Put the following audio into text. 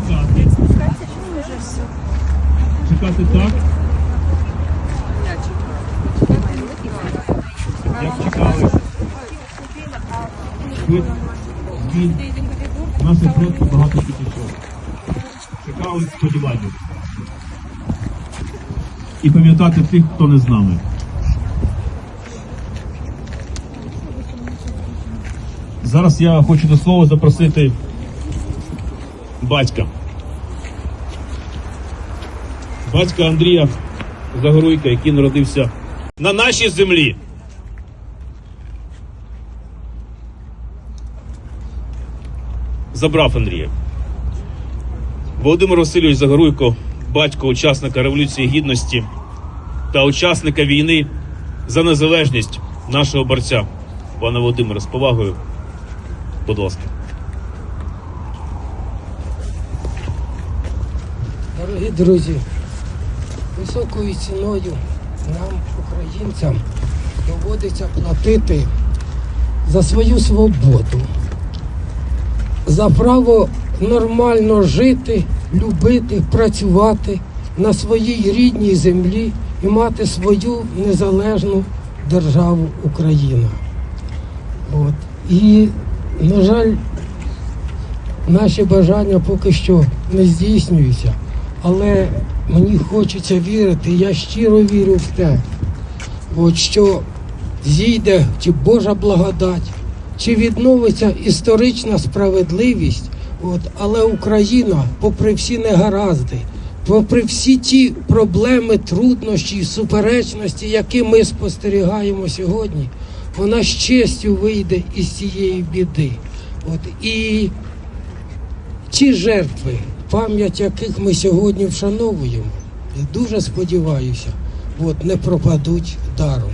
чекати. Чекати так. Як чекали. Він наших просто багато підійшов. Чекали сподівання. І пам'ятати тих, хто не з нами. Зараз я хочу до слова запросити батька. Батька Андрія Загоруйка, який народився на нашій землі. Забрав Андрія. Володимир Васильович Загоруйко, батько учасника Революції Гідності та учасника війни за незалежність нашого борця. Пане Володимире, з повагою, будь ласка. Дорогі друзі, високою ціною нам, українцям, доводиться платити за свою свободу, за право нормально жити, любити, працювати на своїй рідній землі і мати свою незалежну державу Україна. От. І, на жаль, наші бажання поки що не здійснюються. Але мені хочеться вірити, я щиро вірю в те, от що зійде чи Божа благодать, чи відновиться історична справедливість, от, але Україна, попри всі негаразди, попри всі ті проблеми, труднощі суперечності, які ми спостерігаємо сьогодні, вона з честю вийде із цієї біди. От, і ті жертви, пам'ять яких ми сьогодні вшановуємо, я дуже сподіваюся, от, не пропадуть даром.